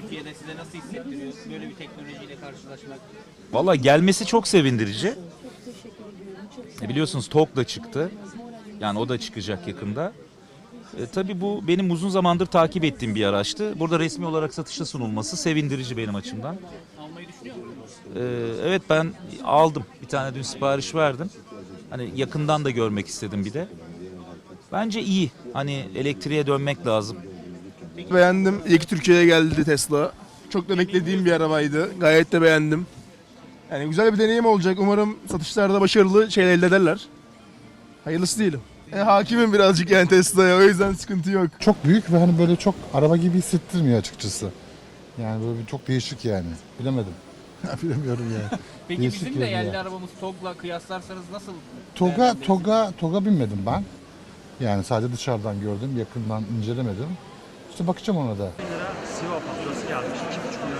geldiğinde size nasıl hissettiriyor? Böyle bir teknolojiyle karşılaşmak. Valla gelmesi çok sevindirici. E, Biliyorsunuz TOG da çıktı. Yani o da çıkacak yakında. E, tabii bu benim uzun zamandır takip ettiğim bir araçtı. Burada resmi olarak satışa sunulması sevindirici benim açımdan. Almayı düşünüyor musunuz? E, evet ben aldım. Bir tane dün sipariş verdim. Hani yakından da görmek istedim bir de. Bence iyi. Hani elektriğe dönmek lazım. Beğendim. Ki Türkiye'ye geldi Tesla. Çok da beklediğim bir arabaydı. Gayet de beğendim. Yani güzel bir deneyim olacak. Umarım satışlarda başarılı şeyler elde ederler. Hayırlısı değilim. E, hakimim birazcık yani Tesla'ya o yüzden sıkıntı yok. Çok büyük ve hani böyle çok araba gibi hissettirmiyor açıkçası. Yani böyle bir çok değişik yani. Bilemedim. Bilemiyorum yani. Peki Değişik bizim de yerli arabamız TOG'la kıyaslarsanız nasıl? Toga, değerlendirirsiniz? Toga, Toga binmedim ben. Yani sadece dışarıdan gördüm, yakından incelemedim. İşte bakacağım ona da. lira Siva gelmiş. 2,5 milyon euro.